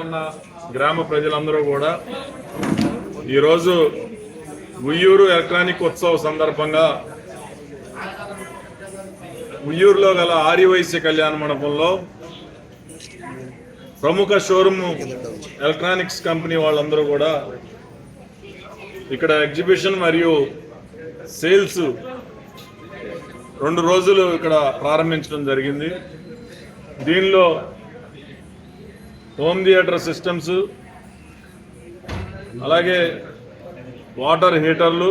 ఉన్న గ్రామ ప్రజలందరూ కూడా ఈరోజు ఉయ్యూరు ఎలక్ట్రానిక్ ఉత్సవ సందర్భంగా ఉయ్యూరులో గల ఆర్యవైశ్య కళ్యాణ మండపంలో ప్రముఖ షోరూమ్ ఎలక్ట్రానిక్స్ కంపెనీ వాళ్ళందరూ కూడా ఇక్కడ ఎగ్జిబిషన్ మరియు సేల్స్ రెండు రోజులు ఇక్కడ ప్రారంభించడం జరిగింది. దీనిలో హోమ్ థియేటర్ సిస్టమ్స్ అలాగే వాటర్ హీటర్లు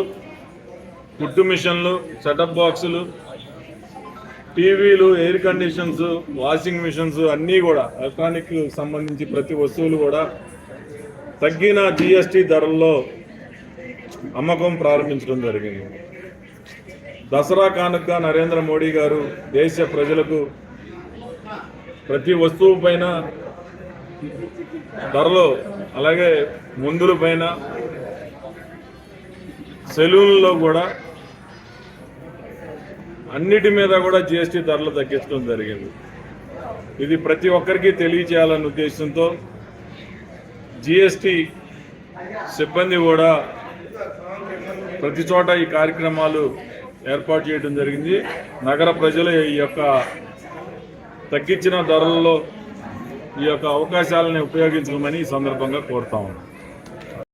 కుట్టు మిషన్లు సెటప్ బాక్సులు టీవీలు ఎయిర్ కండిషన్స్ వాషింగ్ మిషన్స్ అన్నీ కూడా ఎలక్ట్రానిక్ సంబంధించి ప్రతి వస్తువులు కూడా తగ్గిన జిఎస్టి ధరల్లో అమ్మకం ప్రారంభించడం జరిగింది. దసరా కానుక నరేంద్ర మోడీ గారు దేశ ప్రజలకు ప్రతి వస్తువు పైన ధరలు అలాగే మందుల పైన సెలూన్లో కూడా అన్నిటి మీద కూడా జిఎస్టీ ధరలు తగ్గించడం జరిగింది. ఇది ప్రతి ఒక్కరికి తెలియచేయాలన్న ఉద్దేశంతో జిఎస్టీ సిబ్బంది కూడా ప్రతి చోట ఈ కార్యక్రమాలు ఏర్పాటు చేయడం జరిగింది. నగర ప్రజలు ఈ యొక్క తగ్గించిన ధరల్లో ఈ యొక్క అవకాశాలను ఉపయోగించమని ఈ సందర్భంగా కోరుతా ఉన్నాం.